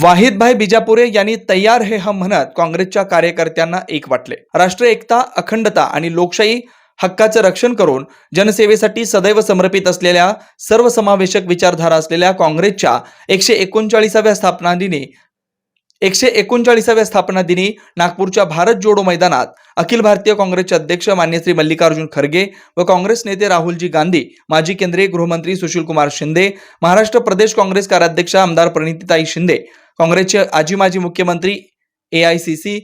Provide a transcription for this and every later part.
वाहिदभाई बिजापुरे यांनी तयार हे हम म्हणत काँग्रेसच्या कार्यकर्त्यांना एक वाटले. राष्ट्र एकता अखंडता आणि लोकशाही हक्काचं रक्षण करून जनसेवेसाठी सदैव समर्पित असलेल्या सर्वसमावेशक विचारधारा असलेल्या काँग्रेसच्या एकशे एकोणचाळीसाव्या स्थापना दिनी एकशे एकोणचाळीसाव्या स्थापना दिनी नागपूरच्या भारत जोडो मैदानात अखिल भारतीय काँग्रेसचे अध्यक्ष मान्य श्री मल्लिकार्जुन खरगे व काँग्रेस नेते राहुलजी गांधी माजी केंद्रीय गृहमंत्री सुशीलकुमार शिंदे महाराष्ट्र प्रदेश काँग्रेस कार्याध्यक्ष आमदार प्रणितीताई शिंदे काँग्रेसचे आजी माजी मुख्यमंत्री ए आय सी सी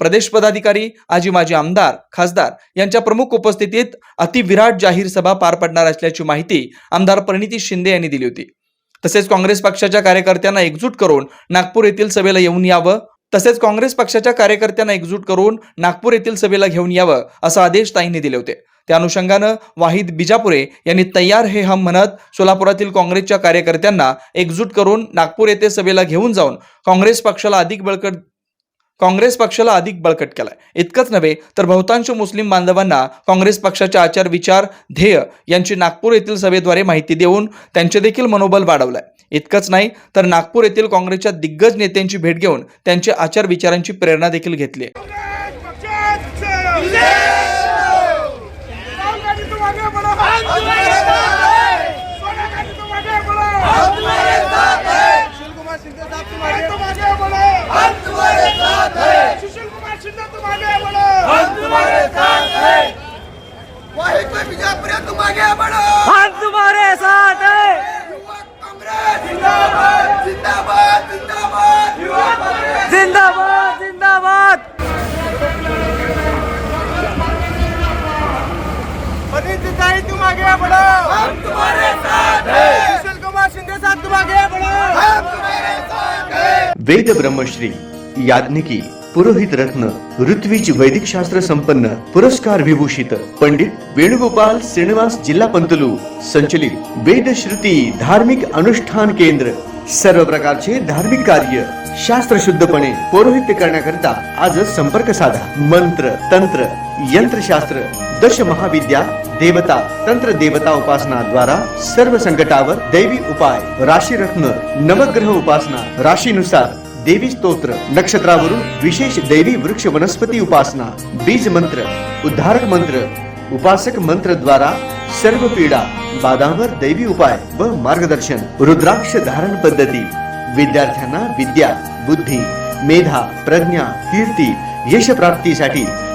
प्रदेश पदाधिकारी आजी माजी आमदार खासदार यांच्या प्रमुख उपस्थितीत अतिविराट जाहीर सभा पार पडणार असल्याची माहिती आमदार परिणिती शिंदे यांनी दिली होती. तसेच काँग्रेस पक्षाच्या कार्यकर्त्यांना एकजूट करून नागपूर येथील सभेला येऊन यावं तसेच काँग्रेस पक्षाच्या कार्यकर्त्यांना एकजूट करून नागपूर येथील सभेला घेऊन यावं असा आदेश ताईंनी दिले होते. त्या अनुषंगानं वाहिद बिजापुरे यांनी तयार हे हम म्हणत सोलापुरातील काँग्रेसच्या कार्यकर्त्यांना एकजूट करून नागपूर येथे सभेला घेऊन जाऊन काँग्रेस पक्षाला अधिक बळकट काँग्रेस पक्षाला अधिक बळकट केलाय. इतकंच नव्हे तर बहुतांश मुस्लिम बांधवांना काँग्रेस पक्षाच्या आचार विचार ध्येय यांची नागपूर येथील सभेद्वारे माहिती देऊन त्यांचे देखील मनोबल वाढवलंय. इतकंच नाही तर नागपूर येथील काँग्रेसच्या दिग्गज नेत्यांची भेट घेऊन त्यांच्या आचार विचारांची प्रेरणा देखील घेतली आहे सुशील वेद ब्रह्मश्री याज्ञिकी पुरोहित रत्न ऋत्विज वैदिक शास्त्र संपन्न पुरस्कार विभूषित पंडित वेणुगोपाल श्रीनिवास जिल्हा पंतलू संचलित वेद श्रुती धार्मिक अनुष्ठान केंद्र. सर्व प्रकारचे धार्मिक कार्य शास्त्र शुद्धपणे पौरोहित्य करण्याकरिता आजच संपर्क साधा. मंत्र तंत्र यंत्रशास्त्र दश महाविद्या देवता तंत्र देवता उपासना द्वारा सर्व संकटावर दैवी उपाय राशी रत्न नवग्रह उपासना राशीनुसार देवी स्तोत्र नक्षत्रावरून विशेष दैवी वृक्ष वनस्पती उपासना बीज मंत्र उद्धारक मंत्र उपासक मंत्र द्वारा सर्व पीडा बाधांवर दैवी उपाय व मार्गदर्शन रुद्राक्ष धारण पद्धती विद्यार्थ्यांना विद्या बुद्धी मेधा प्रज्ञा कीर्ती यश प्राप्तीसाठी